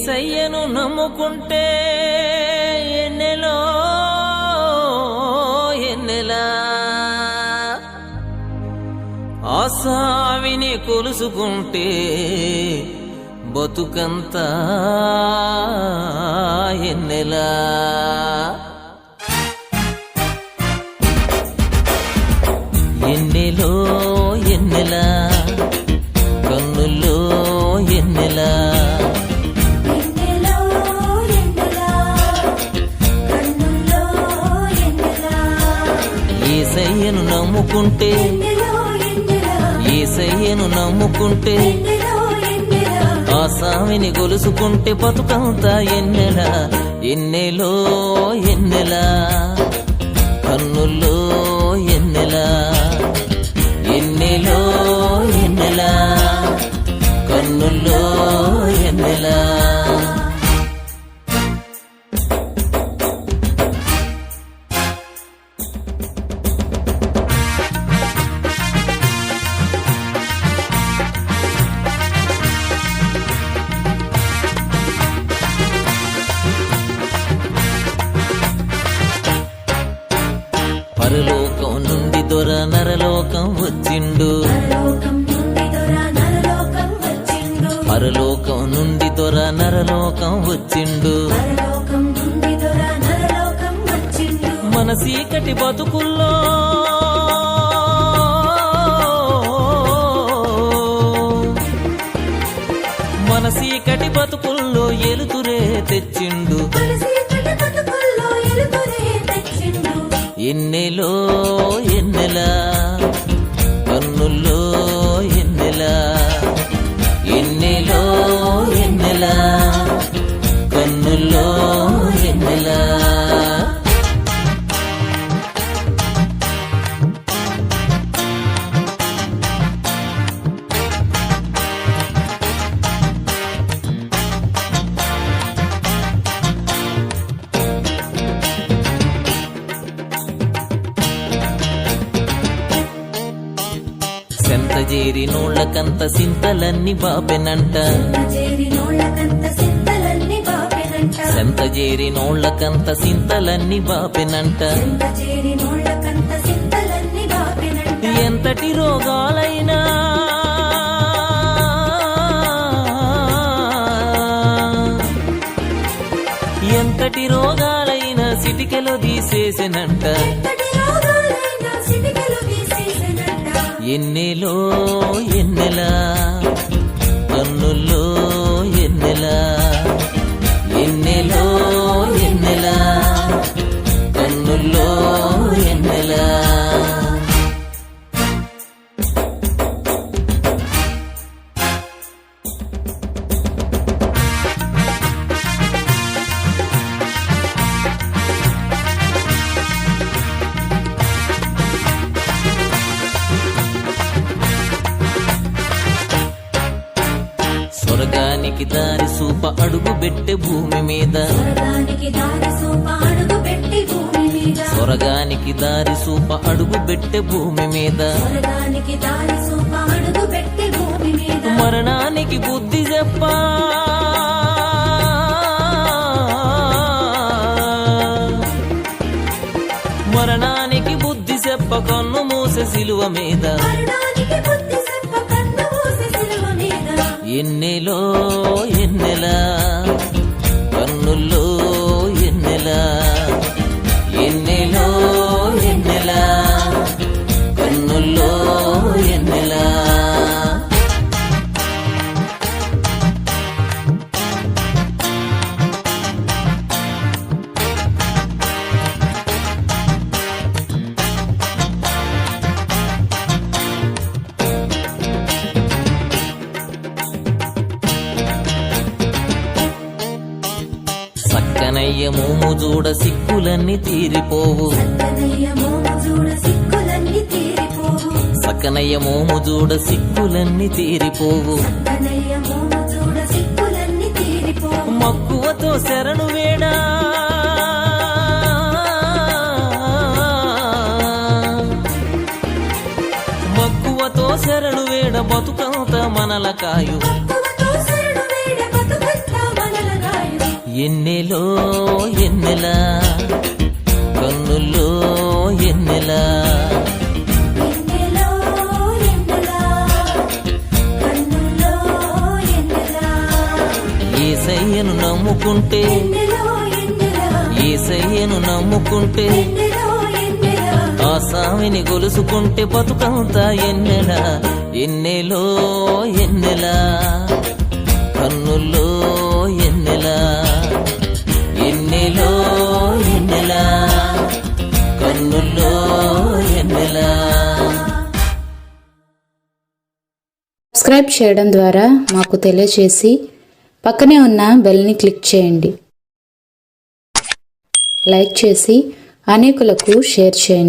ఏసయ్యను నమ్ముకుంటే ఎన్నెలో ఎన్నెలా? ఆసావిని కొలుసుకుంటే బతుకంతా ఎన్నెలా? ఎన్నెలో ఏసయ్యను నమ్ముకుంటే ఏసయ్యను నమ్ముకుంటే ఆ స్వామిని గొలుసుకుంటే బతుకంతా ఎన్నెలా ఎన్నెలో ఎన్నెలా. కన్నుల్లో పరలోకం నుండి దొర నరలోకం వచ్చిండు. పరలోకం నుండి దొర నరలోకం వచ్చిండు. పరలోకం నుండి దొర నరలోకం వచ్చిండు. పరలోకం నుండి దొర నరలోకం వచ్చిండు. మన సీకటి బతుకుల్లో మన సీకటి బతుకుల్లో ఎలుతురే తెచ్చిండు. ఎన్నెలో ఎన్నెలా కన్నుల్లో చేరి నోళ్ళకంత సింతలన్నీ బాపెనంట. చేరి సెంత చేరి నోళ్ళకంత సింతలన్నీ బాపెనంట ఎంత సింతలన్నీ బాపెనంట. ఎంతటి రోగాలైనా ఎంతటి రోగాలైనా సిటికెలో తీసేసినంట. ఎన్నెలో ఎన్నెలా కన్నుల్లో స్వర్గానికి దారి సూప అడుగు పెట్టే భూమి మీద. స్వర్గానికి దారి సూప అడుగు పెట్టి భూమి మీద. మరణానికి బుద్ధి చెప్ప. మరణానికి బుద్ధి చెప్ప కన్ను మూసే సిలువ మీద. ఎన్నెలో ఎన్ని మోము చూడ సిక్కులన్నీ తీరిపోవు. సక్కనయ్య మోము సిక్కులన్నీ తీరిపోవు. చూడ సిక్కులన్నీ తీరిపోవు మక్కువతో శరణు వేడా. మక్కువతో శరణు వేడ బతుకంత మనల కాయు ఎన్నెలో ఎన్నెలా? కన్నుల్లో ఎన్నెలా? ఏసయ్యను నమ్ముకుంటే ఏసయ్యను నమ్ముకుంటే ఆ సామిని గొలుసుకుంటే బతుకంతా ఎన్నెలా? ఎన్నెలో ఎన్నెలా? కన్నుల్లో సబ్స్క్రైబ్ చేయడం ద్వారా మాకు తెలియచేసి పక్కనే ఉన్న బెల్ని క్లిక్ చేయండి. లైక్ చేసి అనేకులకు షేర్ చేయండి.